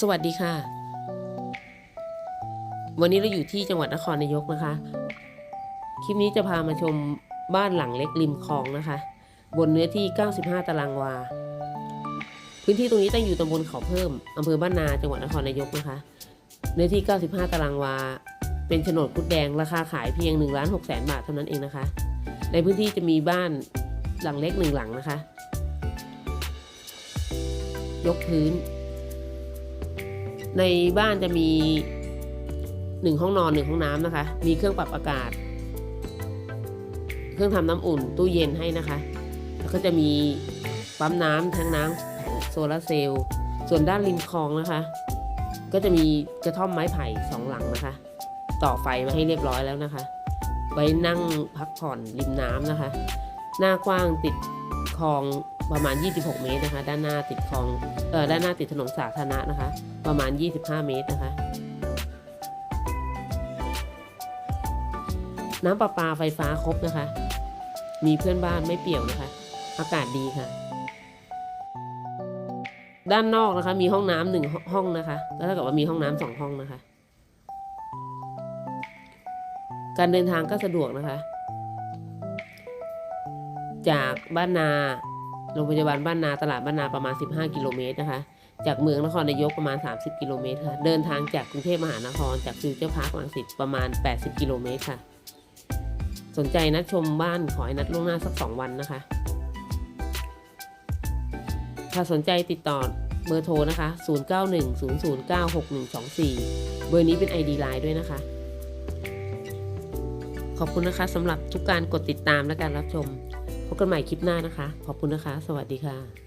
สวัสดีค่ะ วันนี้เราอยู่ที่จังหวัดนครนายกนะคะ คลิปนี้จะพามาชมบ้านหลังเล็กริมคลองนะคะ บนเนื้อที่ 95 ตารางวา พื้นที่ตรงนี้ตั้งอยู่ตำบลเขาเพิ่มอำเภอบ้านนาจังหวัดนครนายกนะคะ เนื้อที่ 95 ตารางวา เป็นโฉนดคุดแดงราคาขายเพียง1ล้าน6แสนบาทเท่านั้นเองนะคะ ในพื้นที่จะมีบ้านหลังเล็กหนึ่งหลังนะคะ ยกพื้น ในบ้านจะมีหนึ่งห้องนอนหนึ่งห้องน้ำนะคะ มีเครื่องปรับอากาศ เครื่องทำน้ำอุ่น ตู้เย็นให้นะคะ แล้วก็จะมีปั๊มน้ำทั้งน้ำโซลาร์เซลล์ ส่วนด้านริมคลองนะคะ ก็จะมีกระท่อมไม้ไผ่สองหลังนะคะ ต่อไฟมาให้เรียบร้อยแล้วนะคะ ไว้นั่งพักผ่อนริมน้ำนะคะ หน้ากว้างติดคลอง ประมาณ 26 เมตรนะคะ ด้านหน้าติดคลองเอ่อด้านหน้าติดถนนสาธารณะนะคะ ประมาณ 25 เมตรนะคะ น้ำประปาไฟฟ้าครบนะคะ มีเพื่อนบ้านไม่เปี่ยวนะคะ อากาศดีค่ะ ด้านนอกนะคะ มีห้องน้ำหนึ่งห้องนะคะแล้วเท่ากับว่ามีห้องน้ำสองห้องนะคะ การเดินทางก็สะดวกนะคะ จากบ้านนา โรงพยาบาลบ้านนาตลาดบ้านนาประมาณ 15 กิโลเมตรนะคะ จากเมืองนครนายกประมาณ 30 กิโลเมตรค่ะ เดินทางจากกรุงเทพมหานครจากฟิวเจอร์พาร์คลังสิตประมาณ 80 กิโลเมตรค่ะ สนใจนัดชมบ้านขอให้นัดล่วงหน้าสัก 2 วันนะคะ ถ้าสนใจติดต่อเบอร์โทรนะคะ 0910096124 เบอร์นี้เป็น ID Line ด้วยนะคะ ขอบคุณนะคะสำหรับทุกการกดติดตามและการรับชม พบกันใหม่คลิปหน้านะคะ ขอบคุณนะคะ สวัสดีค่ะ